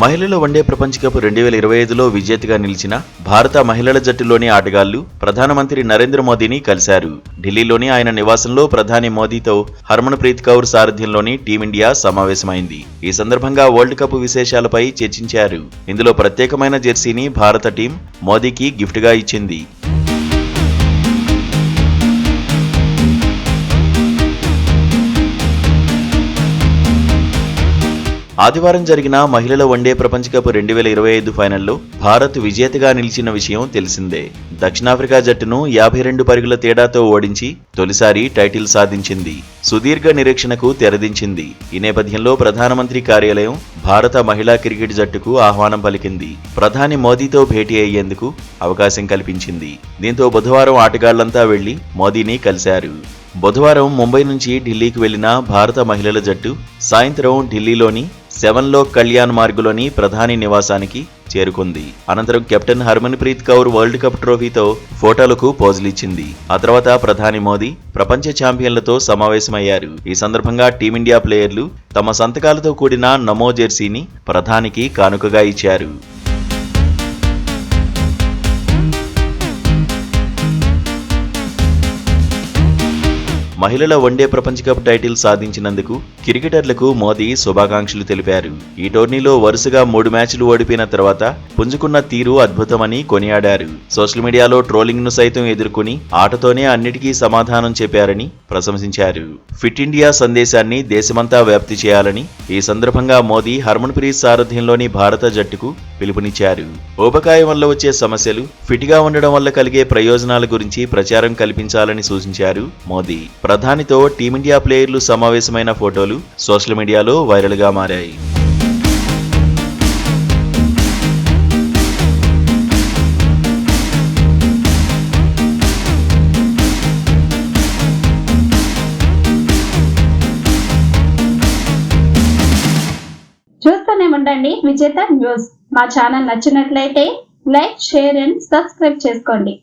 మహిళల వన్డే ప్రపంచ కప్ రెండు వేల ఇరవై ఐదులో విజేతగా నిలిచిన భారత మహిళల జట్టులోని ఆటగాళ్ళు ప్రధానమంత్రి నరేంద్ర మోదీని కలిశారు. ఢిల్లీలోని ఆయన నివాసంలో ప్రధాని మోదీతో హర్మన్ప్రీత్ కౌర్ సారథ్యంలోని టీమిండియా సమావేశమైంది. ఈ సందర్భంగా వరల్డ్ కప్ విశేషాలపై చర్చించారు. ఇందులో ప్రత్యేకమైన జెర్సీని భారత టీం మోదీకి గిఫ్ట్గా ఇచ్చింది. ఆదివారం జరిగిన మహిళల వన్డే ప్రపంచ కప్ రెండు వేల ఇరవై ఐదు ఫైనల్లో భారత్ విజేతగా నిలిచిన విషయం తెలిసిందే. దక్షిణాఫ్రికా జట్టును యాభై రెండు పరుగుల తేడాతో ఓడించి తొలిసారి టైటిల్ సాధించింది. సుదీర్ఘ నిరీక్షణకు తెరదించింది. ఈ నేపథ్యంలో ప్రధానమంత్రి కార్యాలయం భారత మహిళా క్రికెట్ జట్టుకు ఆహ్వానం పలికింది. ప్రధాని మోదీతో భేటీ అయ్యేందుకు అవకాశం కల్పించింది. దీంతో బుధవారం ఆటగాళ్ళంతా వెళ్ళి మోదీని కలిశారు. బుధవారం ముంబై నుంచి ఢిల్లీకి వెళ్ళిన భారత మహిళల జట్టు సాయంత్రం ఢిల్లీలోని సెవెన్లో కళ్యాణ్ మార్గులోని ప్రధాని నివాసానికి చేరుకుంది. అనంతరం captain Harmanpreet Kaur world cup ట్రోఫీతో ఫోటోలకు పోజులిచ్చింది. ఆ తర్వాత ప్రధాని మోదీ ప్రపంచ ఛాంపియన్లతో సమావేశమయ్యారు. ఈ సందర్భంగా టీమిండియా ప్లేయర్లు తమ సంతకాలతో కూడిన నమో జెర్సీని ప్రధానికి కానుకగా ఇచ్చారు. మహిళల వన్డే ప్రపంచ కప్ టైటిల్ సాధించినందుకు క్రికెటర్లకు మోదీ శుభాకాంక్షలు తెలిపారు. ఈ టోర్నీలో వరుసగా మూడు మ్యాచ్లు ఓడిపోయిన తర్వాత పుంజుకున్న తీరు అద్భుతమని కొనియాడారు. సోషల్ మీడియాలో ట్రోలింగ్ను సైతం ఎదుర్కొని ఆటతోనే అన్నిటికీ సమాధానం చెప్పారని ప్రశంసించారు. ఫిట్ ఇండియా సందేశాన్ని దేశమంతా వ్యాప్తి చేయాలని ఈ సందర్భంగా మోదీ హర్మన్ప్రీత్ సారథ్యంలోని భారత జట్టుకు పిలుపునిచ్చారు. ఊబకాయం వల్ల వచ్చే సమస్యలు ఫిట్గా ఉండడం వల్ల కలిగే ప్రయోజనాల గురించి ప్రచారం కల్పించాలని సూచించారు మోదీ. ప్రధానితో టీమిండియా ప్లేయర్లు సమావేశమైన ఫోటోలు సోషల్ మీడియాలో వైరల్గా మారాయి. చూస్తూనే ఉండండి విజేత న్యూస్. మా ఛానల్ నచ్చినట్లయితే లైక్ షేర్ అండ్ సబ్స్క్రైబ్ చేసుకోండి.